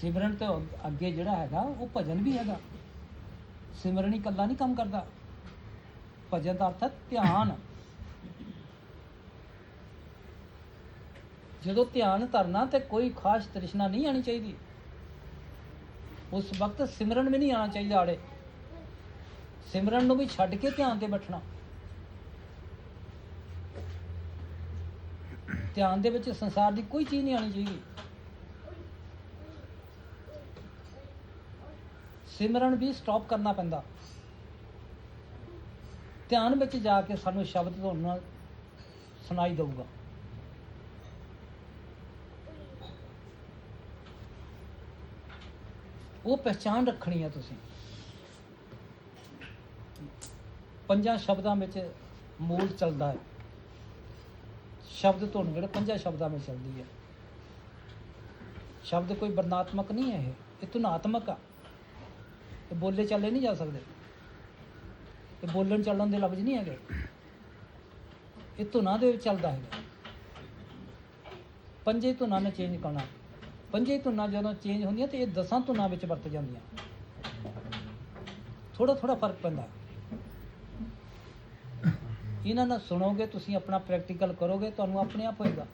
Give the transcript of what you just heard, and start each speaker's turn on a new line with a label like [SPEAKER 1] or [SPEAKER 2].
[SPEAKER 1] ਸਿਮਰਨ ਤੋਂ ਅੱਗੇ ਜਿਹੜਾ ਹੈਗਾ, ਉਹ ਭਜਨ ਵੀ ਹੈਗਾ। ਸਿਮਰਨ ਹੀ ਇਕੱਲਾ ਨਹੀਂ ਕੰਮ ਕਰਦਾ। ਭਜਨ ਦਾ ਅਰਥ ਹੈ ਧਿਆਨ। ਜਦੋਂ ਧਿਆਨ ਧਰਨਾ ਤੇ ਕੋਈ ਖਾਸ ਤ੍ਰਿਸ਼ਨਾ ਨਹੀਂ ਆਣੀ ਚਾਹੀਦੀ। ਉਸ ਵਕਤ ਸਿਮਰਨ ਵੀ ਨਹੀਂ ਆਣਾ ਚਾਹੀਦਾ ਆੜੇ। ਸਿਮਰਨ ਨੂੰ ਵੀ ਛੱਡ ਕੇ ਧਿਆਨ ਤੇ ਬੈਠਣਾ। ਧਿਆਨ ਦੇ ਵਿੱਚ ਸੰਸਾਰ ਦੀ ਕੋਈ ਚੀਜ਼ ਨਹੀਂ ਆਣੀ ਚਾਹੀਦੀ। ਸਿਮਰਨ ਵੀ ਸਟਾਪ ਕਰਨਾ ਪੈਂਦਾ। ਧਿਆਨ ਵਿੱਚ ਜਾ ਕੇ ਸਾਨੂੰ ਸ਼ਬਦ ਤੁਹਾਨੂੰ ਸੁਣਾਈ ਦਊਗਾ। ਉਹ ਪਹਿਚਾਨ ਰੱਖਣੀ ਹੈ ਤੁਸੀਂ। ਪੰਜਾਂ ਸ਼ਬਦਾਂ ਵਿੱਚ ਮੂਲ ਚੱਲਦਾ ਹੈ। ਸ਼ਬਦ ਧੁਨ ਜਿਹੜੇ ਪੰਜਾਂ ਸ਼ਬਦਾਂ ਵਿੱਚ ਚੱਲਦੀ ਹੈ। ਸ਼ਬਦ ਕੋਈ ਵਰਣਾਤਮਕ ਨਹੀਂ ਹੈ ਇਹ ਇਹ ਧੁਨਾਤਮਕ ਆ। ਬੋਲੇ ਚੱਲੇ ਨਹੀਂ ਜਾ ਸਕਦੇ। ਇਹ ਬੋਲਣ ਚੱਲਣ ਦੇ ਲਫ਼ਜ਼ ਨਹੀਂ ਹੈਗੇ। ਇਹ ਧੁਨਾਂ ਦੇ ਚੱਲਦਾ ਹੈਗਾ। ਪੰਜੇ ਧੁਨਾਂ ਨੇ ਚੇਂਜ ਕਰਨਾ। ਪੰਜੇ ਧੁਨਾਂ ਜਦੋਂ ਚੇਂਜ ਹੁੰਦੀਆਂ ਤੇ ਇਹ ਦਸਾਂ ਧੁਨਾਂ ਵਿੱਚ ਵਰਤ ਜਾਂਦੀਆਂ। ਥੋੜਾ ਥੋੜਾ ਫ਼ਰਕ ਪੈਂਦਾ। ਇਹਨਾਂ ਨਾਲ ਸੁਣੋਗੇ, ਤੁਸੀਂ ਆਪਣਾ ਪ੍ਰੈਕਟੀਕਲ ਕਰੋਗੇ, ਤੁਹਾਨੂੰ ਆਪਣੇ ਆਪ ਹੋਏਗਾ।